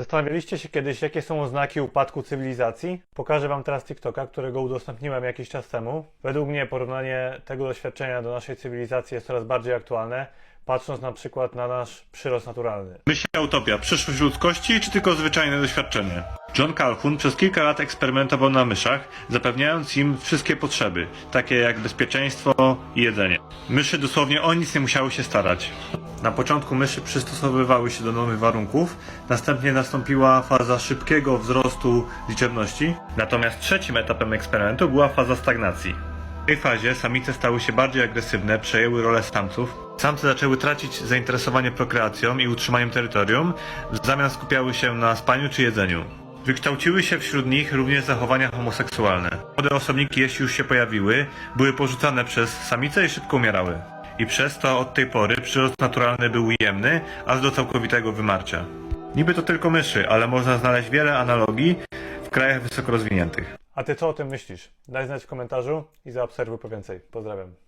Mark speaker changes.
Speaker 1: Zastanawialiście się kiedyś, jakie są oznaki upadku cywilizacji? Pokażę Wam teraz TikToka, którego udostępniłem jakiś czas temu. Według mnie porównanie tego doświadczenia do naszej cywilizacji jest coraz bardziej aktualne, patrząc na przykład na nasz przyrost naturalny.
Speaker 2: Myśl utopia, przyszłość ludzkości czy tylko zwyczajne doświadczenie? John Calhoun przez kilka lat eksperymentował na myszach, zapewniając im wszystkie potrzeby, takie jak bezpieczeństwo i jedzenie. Myszy dosłownie o nic nie musiały się starać. Na początku myszy przystosowywały się do nowych warunków, następnie nastąpiła faza szybkiego wzrostu liczebności, natomiast trzecim etapem eksperymentu była faza stagnacji. W tej fazie samice stały się bardziej agresywne, przejęły rolę samców. Samce zaczęły tracić zainteresowanie prokreacją i utrzymaniem terytorium, w zamian skupiały się na spaniu czy jedzeniu. Wykształciły się wśród nich również zachowania homoseksualne. Młode osobniki, jeśli już się pojawiły, były porzucane przez samice i szybko umierały. I przez to od tej pory przyrost naturalny był ujemny, aż do całkowitego wymarcia. Niby to tylko myszy, ale można znaleźć wiele analogii w krajach wysoko rozwiniętych.
Speaker 1: A Ty co o tym myślisz? Daj znać w komentarzu i zaobserwuj po więcej. Pozdrawiam.